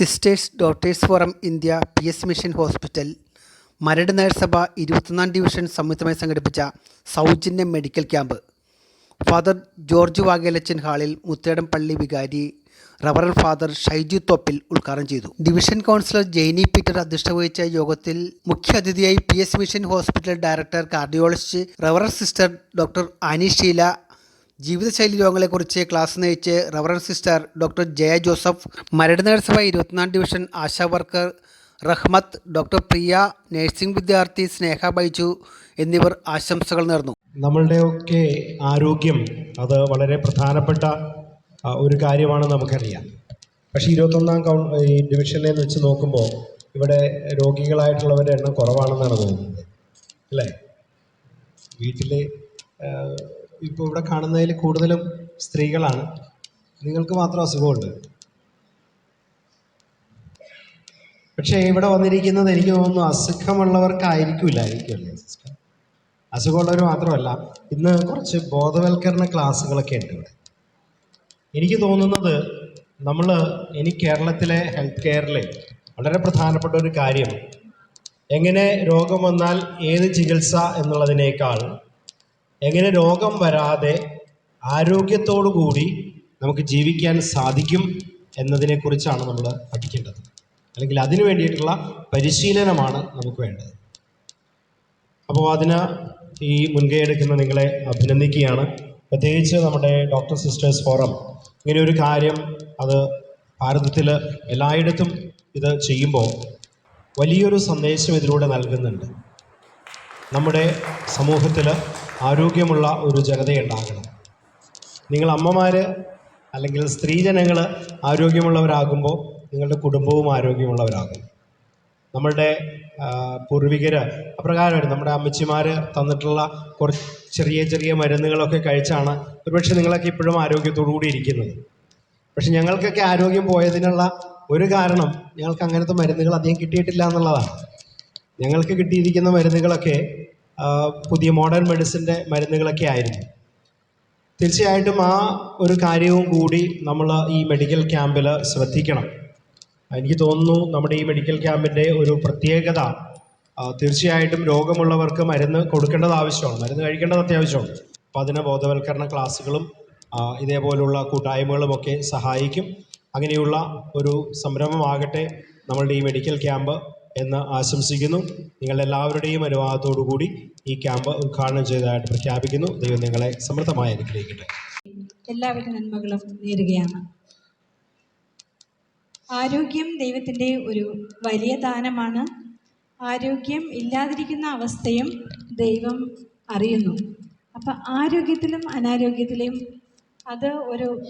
Sisters doctors forum India P S mission hospital Maradu നഗരസഭ ഇരുപത്തൊന്നാം division സംയുക്തമായി സംഘടിപ്പിച്ച സൗജന്യ മെഡിക്കൽ ക്യാമ്പ് ഫാദർ ജോർജ് വാഗേലച്ചൻ ഹാളിൽ മുത്തേടം പള്ളി വികാരി റവറൽ ഫാദർ ഷൈജു തോപ്പിൽ ഉദ്ഘാടനം ചെയ്തു. ഡിവിഷൻ കൗൺസിലർ ജെയ്നി പീറ്റർ അധ്യക്ഷത വഹിച്ച യോഗത്തിൽ മുഖ്യ അതിഥിയായി P S mission hospital director cardiologist റവറൽ sister doctor Annie Sheela ജീവിതശൈലി രോഗങ്ങളെക്കുറിച്ച് ക്ലാസ് നയിച്ച് reverend sister doctor Jaya Joseph Maradu നഗരസഭ ഇരുപത്തിനാല് division Asha worker Rahmath doctor Priya nursing വിദ്യാർത്ഥി സ്നേഹ ബൈജു എന്നിവർ ആശംസകൾ നേർന്നു. നമ്മളുടെയൊക്കെ ആരോഗ്യം അത് വളരെ പ്രധാനപ്പെട്ട ഒരു കാര്യമാണ് നമുക്കറിയാം. പക്ഷേ ഇരുപത്തൊന്നാം കൗ ഈ ഡിവിഷനിൽ വെച്ച് നോക്കുമ്പോൾ ഇവിടെ രോഗികളായിട്ടുള്ളവരുടെ എണ്ണം കുറവാണെന്നാണ് തോന്നുന്നത്. അല്ലേ? വീട്ടിൽ ഇപ്പോൾ ഇവിടെ കാണുന്നതിൽ കൂടുതലും സ്ത്രീകളാണ്. നിങ്ങൾക്ക് മാത്രം അസുഖമുണ്ട്. പക്ഷേ ഇവിടെ വന്നിരിക്കുന്നത് എനിക്ക് തോന്നുന്നു അസുഖമുള്ളവർക്കായിരിക്കില്ലായിരിക്കും അല്ലേ സിസ്റ്റർ? അസുഖമുള്ളവർ മാത്രമല്ല ഇന്ന് കുറച്ച് ബോധവൽക്കരണ ക്ലാസ്സുകളൊക്കെ ഉണ്ട് ഇവിടെ. എനിക്ക് തോന്നുന്നത് നമ്മൾ ഇനി കേരളത്തിലെ ഹെൽത്ത് കെയറിലെ വളരെ പ്രധാനപ്പെട്ട ഒരു കാര്യം എങ്ങനെ രോഗം വന്നാൽ ഏത് ചികിത്സ എന്നുള്ളതിനേക്കാൾ എങ്ങനെ രോഗം വരാതെ ആരോഗ്യത്തോടു കൂടി നമുക്ക് ജീവിക്കാൻ സാധിക്കും എന്നതിനെക്കുറിച്ചാണ് നമ്മൾ പഠിക്കേണ്ടത്. അല്ലെങ്കിൽ അതിനു വേണ്ടിയിട്ടുള്ള പരിശീലനമാണ് നമുക്ക് വേണ്ടത്. അപ്പോൾ അതിന് ഈ മുൻകൈ എടുക്കുന്ന നിങ്ങളെ അഭിനന്ദിക്കുകയാണ്. പ്രത്യേകിച്ച് നമ്മുടെ ഡോക്ടർ സിസ്റ്റേഴ്സ് ഫോറം ഇങ്ങനെ ഒരു കാര്യം അത് ഭാരതത്തിൽ എല്ലായിടത്തും ഇത് ചെയ്യുമ്പോൾ വലിയൊരു സന്ദേശം ഇതിലൂടെ നൽകുന്നുണ്ട്. നമ്മുടെ സമൂഹത്തിൽ ആരോഗ്യമുള്ള ഒരു ജനതയുണ്ടാകണം നിങ്ങൾ അമ്മമാർ അല്ലെങ്കിൽ സ്ത്രീജനങ്ങൾ ആരോഗ്യമുള്ളവരാകുമ്പോൾ നിങ്ങളുടെ കുടുംബവും ആരോഗ്യമുള്ളവരാകും. നമ്മളുടെ പൂർവികർ അപ്രകാരമായിരുന്നു നമ്മുടെ അമ്മച്ചിമാർ തന്നിട്ടുള്ള കുറച്ച് ചെറിയ ചെറിയ മരുന്നുകളൊക്കെ കഴിച്ചാണ് ഒരുപക്ഷെ നിങ്ങളൊക്കെ ഇപ്പോഴും ആരോഗ്യത്തോടു കൂടി ഇരിക്കുന്നത്. പക്ഷെ ഞങ്ങൾക്കൊക്കെ ആരോഗ്യം പോയതിനുള്ള ഒരു കാരണം ഞങ്ങൾക്ക് അങ്ങനത്തെ മരുന്നുകൾ അധികം കിട്ടിയിട്ടില്ല എന്നുള്ളതാണ്. ഞങ്ങൾക്ക് കിട്ടിയിരിക്കുന്ന മരുന്നുകളൊക്കെ പുതിയ മോഡേൺ മെഡിസിന്റെ മരുന്നുകളൊക്കെ ആയിരുന്നു. തീർച്ചയായിട്ടും ആ ഒരു കാര്യവും കൂടി നമ്മൾ ഈ മെഡിക്കൽ ക്യാമ്പിൽ ശ്രദ്ധിക്കണം. എനിക്ക് തോന്നുന്നു നമ്മുടെ ഈ മെഡിക്കൽ ക്യാമ്പിന്റെ ഒരു പ്രത്യേകത തീർച്ചയായിട്ടും രോഗമുള്ളവർക്ക് മരുന്ന് കൊടുക്കേണ്ടത് ആവശ്യമാണ്. മരുന്ന് കഴിക്കേണ്ടത് അത്യാവശ്യമാണ്. അപ്പോൾ അതിന് ബോധവൽക്കരണ ക്ലാസ്സുകളും ഇതേപോലുള്ള കൂട്ടായ്മകളുമൊക്കെ സഹായിക്കും. അങ്ങനെയുള്ള ഒരു സംരംഭമാകട്ടെ നമ്മളുടെ ഈ മെഡിക്കൽ ക്യാമ്പ് എന്ന് ആശംസിക്കുന്നു. നിങ്ങളുടെ എല്ലാവരുടെയും അനുവാദത്തോടു കൂടി ഈ ക്യാമ്പ് ഉദ്ഘാടനം ചെയ്തതായിട്ട് പ്രഖ്യാപിക്കുന്നു. ദൈവം നിങ്ങളെ സമൃദ്ധമായി അനുഗ്രഹിക്കട്ടെ. എല്ലാവിധ നന്മകളും നേരുകയാണ്. ആരോഗ്യം ദൈവത്തിന്റെ ഒരു വലിയ ദാനമാണ്. ആരോഗ്യം ഇല്ലാതിരിക്കുന്ന അവസ്ഥയും ദൈവം അറിയുന്നു. അപ്പം ആരോഗ്യത്തിലും അനാരോഗ്യത്തിലും അത് ഒരു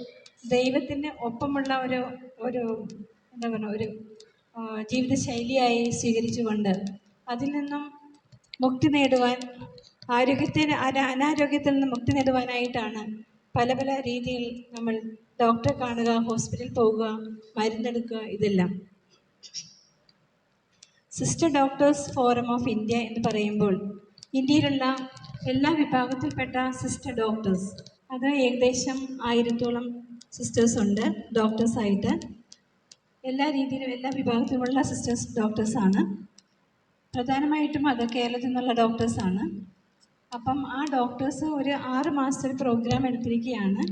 ദൈവത്തിന് ഒപ്പമുള്ള ഒരു ഒരു എന്താ പറയുക ഒരു ജീവിതശൈലിയായി സ്വീകരിച്ചുകൊണ്ട് അതിൽ നിന്നും മുക്തി നേടുവാൻ ആരോഗ്യത്തിന് അന- അനാരോഗ്യത്തിൽ നിന്ന് മുക്തി നേടുവാനായിട്ടാണ് പല പല രീതിയിൽ നമ്മൾ ഡോക്ടറെ കാണുക ഹോസ്പിറ്റലിൽ പോവുക മരുന്നെടുക്കുക ഇതെല്ലാം. Sister doctors forum of India എന്ന് പറയുമ്പോൾ ഇന്ത്യയിലുള്ള എല്ലാ വിഭാഗത്തിൽപ്പെട്ട സിസ്റ്റർ ഡോക്ടേഴ്സ് അത് ഏകദേശം ആയിരത്തോളം സിസ്റ്റേഴ്സ് ഉണ്ട് ഡോക്ടേഴ്സായിട്ട്. എല്ലാ രീതിയിലും എല്ലാ വിഭാഗത്തിലുമുള്ള സിസ്റ്റേഴ്സ് ഡോക്ടേഴ്സാണ് പ്രധാനമായിട്ടും അത് കേരളത്തിൽ നിന്നുള്ള ഡോക്ടേഴ്സാണ് അപ്പം ആ ഡോക്ടേഴ്സ് ഒരു ആറ് മാസത്തെ പ്രോഗ്രാം എടുത്തിരിക്കുകയാണ്.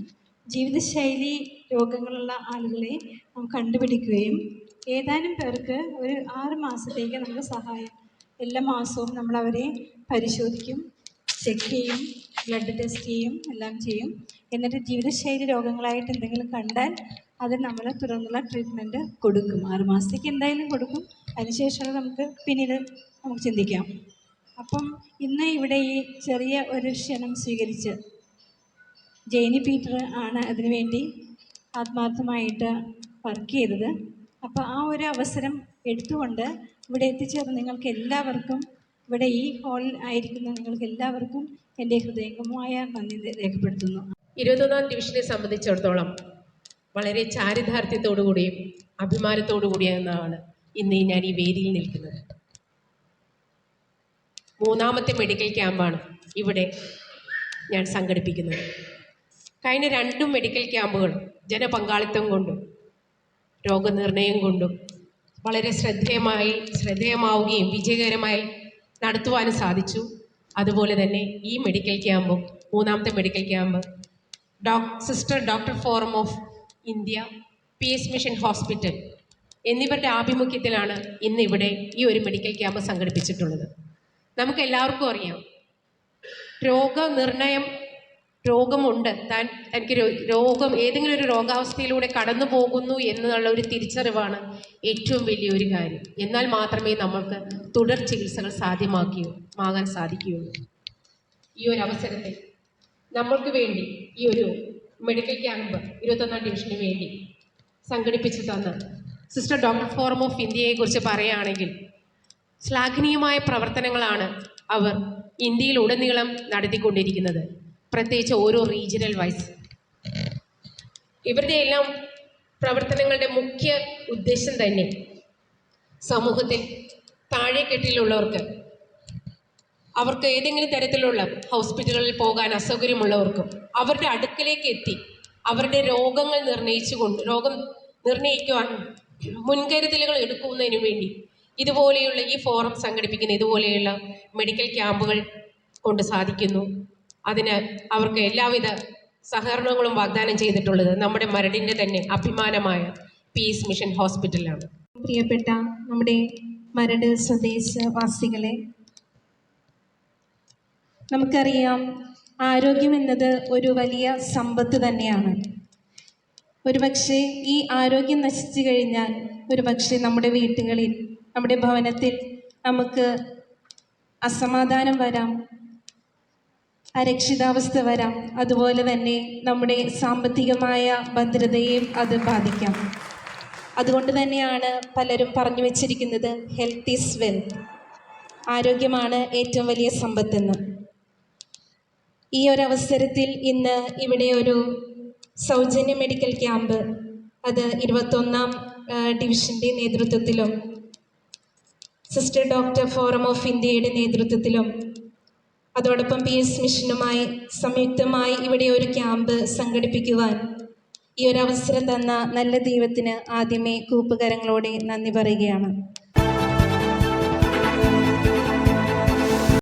ജീവിതശൈലി രോഗങ്ങളുള്ള ആളുകളെ കണ്ടുപിടിക്കുകയും ഏതാനും പേർക്ക് ഒരു ആറ് മാസത്തേക്ക് നമുക്ക് സഹായം എല്ലാ മാസവും നമ്മൾ അവരെ പരിശോധിക്കും ചെക്ക് ചെയ്യും ബ്ലഡ് ടെസ്റ്റ് ചെയ്യും എല്ലാം ചെയ്യും. എന്നിട്ട് ജീവിതശൈലി രോഗങ്ങളായിട്ട് എന്തെങ്കിലും കണ്ടാൽ അത് നമ്മൾ തുടർന്നുള്ള ട്രീറ്റ്മെന്റ് കൊടുക്കും. ആറ് മാസത്തേക്ക് എന്തായാലും കൊടുക്കും. അതിനുശേഷം നമുക്ക് പിന്നീട് നമുക്ക് ചിന്തിക്കാം. അപ്പം ഇന്ന് ഇവിടെ ഈ ചെറിയ ഒരു ക്ഷണം സ്വീകരിച്ച് ജെയിനി പീറ്റർ ആണ് അതിനുവേണ്ടി ആത്മാർത്ഥമായിട്ട് വർക്ക് ചെയ്തത്. അപ്പോൾ ആ ഒരു അവസരം എടുത്തുകൊണ്ട് ഇവിടെ എത്തിച്ചേർന്ന് നിങ്ങൾക്ക് എല്ലാവർക്കും ഇവിടെ ഈ ഹാളിൽ ആയിരിക്കുന്ന നിങ്ങൾക്ക് എല്ലാവർക്കും എന്റെ ഹൃദയംഗമായ നന്ദി രേഖപ്പെടുത്തുന്നു. ഇരുപത്തൊന്നാം ഡിവിഷനെ സംബന്ധിച്ചിടത്തോളം വളരെ ചാരിതാർത്ഥ്യത്തോടു കൂടിയും അഭിമാനത്തോടു കൂടിയെന്നാണ് ഇന്ന് ഞാൻ ഈ വേദിയിൽ നിൽക്കുന്നത്. മൂന്നാമത്തെ മെഡിക്കൽ ക്യാമ്പാണ് ഇവിടെ ഞാൻ സംഘടിപ്പിക്കുന്നത്. കഴിഞ്ഞ രണ്ടും മെഡിക്കൽ ക്യാമ്പുകൾ ജനപങ്കാളിത്തം കൊണ്ടും രോഗനിർണയം കൊണ്ടും വളരെ ശ്രദ്ധേയമായി ശ്രദ്ധേയമാവുകയും വിജയകരമായി നടത്തുവാനും സാധിച്ചു. അതുപോലെ തന്നെ ഈ മെഡിക്കൽ ക്യാമ്പും മൂന്നാമത്തെ medical camp doc sister doctor forum of India P S mission hospital എന്നിവരുടെ ആഭിമുഖ്യത്തിലാണ് ഇന്ന് ഇവിടെ ഈ ഒരു മെഡിക്കൽ ക്യാമ്പ് സംഘടിപ്പിച്ചിട്ടുള്ളത്. നമുക്ക് എല്ലാവർക്കും അറിയാം. രോഗനിർണയം രോഗമുണ്ട്. താൻ തനിക്ക് രോഗം ഏതെങ്കിലും ഒരു രോഗാവസ്ഥയിലൂടെ കടന്നു പോകുന്നു എന്നുള്ള ഒരു തിരിച്ചറിവാണ് ഏറ്റവും വലിയൊരു കാര്യം. എന്നാൽ മാത്രമേ നമ്മൾക്ക് തുടർ ചികിത്സകൾ സാധ്യമാക്കിയോ ആകാൻ സാധിക്കുകയുള്ളൂ. ഈ ഒരു അവസരത്തിൽ നമ്മൾക്ക് വേണ്ടി ഈ ഒരു മെഡിക്കൽ ക്യാമ്പ് ഇരുപത്തൊന്നാം ഡിവിഷന് വേണ്ടി സംഘടിപ്പിച്ചു തന്ന സിസ്റ്റർ ഡോക്ടർ ഫോറം ഓഫ് ഇന്ത്യയെക്കുറിച്ച് പറയുകയാണെങ്കിൽ ശ്ലാഘനീയമായ പ്രവർത്തനങ്ങളാണ് അവർ ഇന്ത്യയിൽ ഉടനീളം നടത്തിക്കൊണ്ടിരിക്കുന്നത്. പ്രത്യേകിച്ച് ഓരോ റീജിയണൽ വൈസ് ഇവരുടെ എല്ലാം പ്രവർത്തനങ്ങളുടെ മുഖ്യ ഉദ്ദേശം തന്നെ സമൂഹത്തിൽ താഴെക്കെട്ടിലുള്ളവർക്ക് അവർക്ക് ഏതെങ്കിലും തരത്തിലുള്ള ഹോസ്പിറ്റലുകളിൽ പോകാൻ അസൗകര്യമുള്ളവർക്കും അവരുടെ അടുക്കലേക്ക് എത്തി അവരുടെ രോഗങ്ങൾ നിർണയിച്ചുകൊണ്ട് രോഗം നിർണയിക്കുവാൻ മുൻകരുതലുകൾ എടുക്കുന്നതിനു വേണ്ടി ഇതുപോലെയുള്ള ഈ ഫോറം സംഘടിപ്പിക്കുന്ന ഇതുപോലെയുള്ള മെഡിക്കൽ ക്യാമ്പുകൾ കൊണ്ട് സാധിക്കുന്നു. അതിന് അവർക്ക് എല്ലാവിധ സഹകരണങ്ങളും വാഗ്ദാനം ചെയ്തിട്ടുള്ളത് നമ്മുടെ മരടിന്റെ തന്നെ അഭിമാനമായ പീസ് മിഷൻ ഹോസ്പിറ്റലാണ് പ്രിയപ്പെട്ട നമ്മുടെ മരട് സ്വദേശവാസികളെ നമുക്കറിയാം ആരോഗ്യം എന്നത് ഒരു വലിയ സമ്പത്ത് തന്നെയാണ്. ഒരുപക്ഷെ ഈ ആരോഗ്യം നശിച്ചു കഴിഞ്ഞാൽ ഒരുപക്ഷെ നമ്മുടെ വീട്ടുകളിൽ നമ്മുടെ ഭവനത്തിൽ നമുക്ക് അസമാധാനം വരാം അരക്ഷിതാവസ്ഥ വരാം. അതുപോലെ തന്നെ നമ്മുടെ സാമ്പത്തികമായ ഭദ്രതയെയും അത് ബാധിക്കാം. അതുകൊണ്ട് തന്നെയാണ് പലരും പറഞ്ഞു വച്ചിരിക്കുന്നത് ഹെൽത്ത് ഈസ് വെൽത്ത്. ആരോഗ്യമാണ് ഏറ്റവും വലിയ സമ്പത്തെന്ന്. ഈ ഒരു അവസരത്തിൽ ഇന്ന് ഇവിടെ ഒരു സൗജന്യ മെഡിക്കൽ ക്യാമ്പ് അത് ഇരുപത്തൊന്നാം ഡിവിഷന്റെ നേതൃത്വത്തിലും സിസ്റ്റർ ഡോക്ടർ ഫോറം ഓഫ് ഇന്ത്യയുടെ നേതൃത്വത്തിലും അതോടൊപ്പം പി എസ് മിഷനുമായി സംയുക്തമായി ഇവിടെ ഒരു ക്യാമ്പ് സംഘടിപ്പിക്കുവാൻ ഈ ഒരു അവസരം തന്ന നല്ല ദൈവത്തിന് ആദ്യമേ കൂപ്പുകരങ്ങളോടെ നന്ദി പറയുകയാണ്.